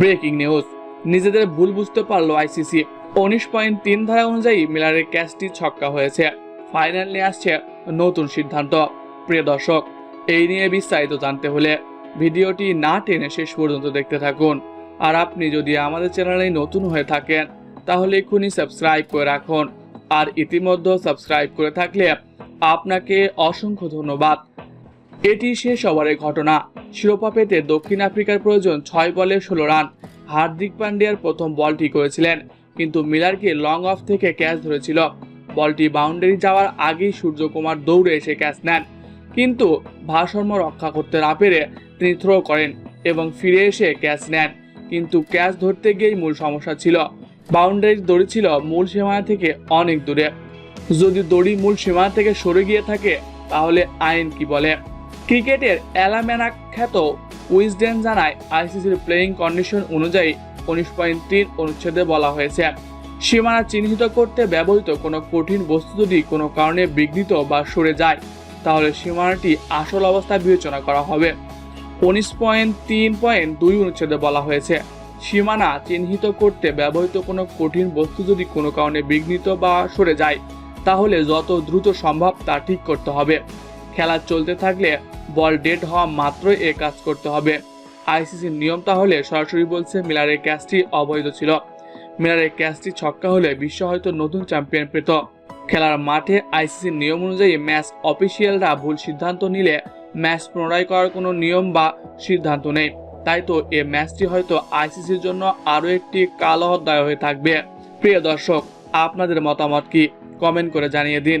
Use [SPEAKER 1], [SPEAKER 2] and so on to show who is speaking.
[SPEAKER 1] Breaking news. নিজেদের ভুল বুঝতে পারল আইসিসি। উনিশ পয়েন্ট তিন ধারা অনুযায়ী মিলারের ক্যাচটি ছক্কা হয়েছে। ফাইনাল নিয়ে আসছে নতুন সিদ্ধান্ত। প্রিয় দর্শক, এই নিয়ে বিস্তারিত জানতে হলে ভিডিওটি না টেনে শেষ পর্যন্ত দেখতে থাকুন। আর আপনি যদি আমাদের চ্যানেলে নতুন হয়ে থাকেন, তাহলে এক্ষুনি সাবস্ক্রাইব করে রাখুন। আর ইতিমধ্যে সাবস্ক্রাইব করে থাকলে আপনাকে অসংখ্য ধন্যবাদ। এটি শেষ ওভারের ঘটনা। শিরোপা পেতে দক্ষিণ আফ্রিকার প্রয়োজন ছয় বলে ষোলো রান। হার্দিক পান্ডিয়ার প্রথম বলটি করেছিলেন, কিন্তু মিলারকে লং অফ থেকে ক্যাচ ধরেছিল। বলটি বাউন্ডারি যাওয়ার আগেই সূর্যকুমার দৌড়ে এসে ক্যাচ নেন, কিন্তু ভারসাম্য রক্ষা করতে না পেরে তিনি থ্রো করেন এবং ফিরে এসে ক্যাচ নেন। কিন্তু ক্যাচ ধরতে গিয়েই মূল সমস্যা ছিল। বাউন্ডারির দড়ি ছিল মূল সীমানা থেকে অনেক দূরে। যদি দড়ি মূল সীমানা থেকে সরে গিয়ে থাকে, তাহলে আইন কি বলে? ক্রিকেটের অ্যালামেনা খ্যাত উইজডেন জানায় আইসিসির প্লেয়িং কন্ডিশন অনুযায়ী উনিশ পয়েন্ট তিন অনুচ্ছেদে বলা হয়েছে। সীমানা চিহ্নিত করতে ব্যবহৃত কোনো কঠিন বস্তু যদি কোনো কারণে বিঘ্নিত বা সরে যায়, তাহলে সীমানাটি আসল অবস্থা বিবেচনা করা হবে। উনিশ পয়েন্ট তিন পয়েন্ট দুই অনুচ্ছেদে বলা হয়েছে, সীমানা চিহ্নিত করতে ব্যবহৃত কোনো কঠিন বস্তু যদি কোনো কারণে বিঘ্নিত বা সরে যায়, তাহলে যত দ্রুত সম্ভব তা ঠিক করতে হবে। খেলা চলতে থাকলে বল ডেড হওয়া মাত্রই এ কাজ করতে হবে। আইসিসির নিয়ম তাহলে সরাসরি বলছে মিলারের ক্যাচটি অবৈধ ছিল। মিলারের ক্যাচটি ছক্কা হলে বিশ্ব হয়তো নতুন চ্যাম্পিয়ন পেত। খেলার মাঠে আইসিসির নিয়ম অনুযায়ী ম্যাচ অফিসিয়ালরা ভুল সিদ্ধান্ত নিলে ম্যাচ পুনরায় করার কোনো নিয়ম বা সিদ্ধান্ত নেই। তাই তো এ ম্যাচটি হয়তো আইসিসির জন্য আরও একটি কালো হয়ে থাকবে। প্রিয় দর্শক, আপনাদের মতামত কি? কমেন্ট করে জানিয়ে দিন।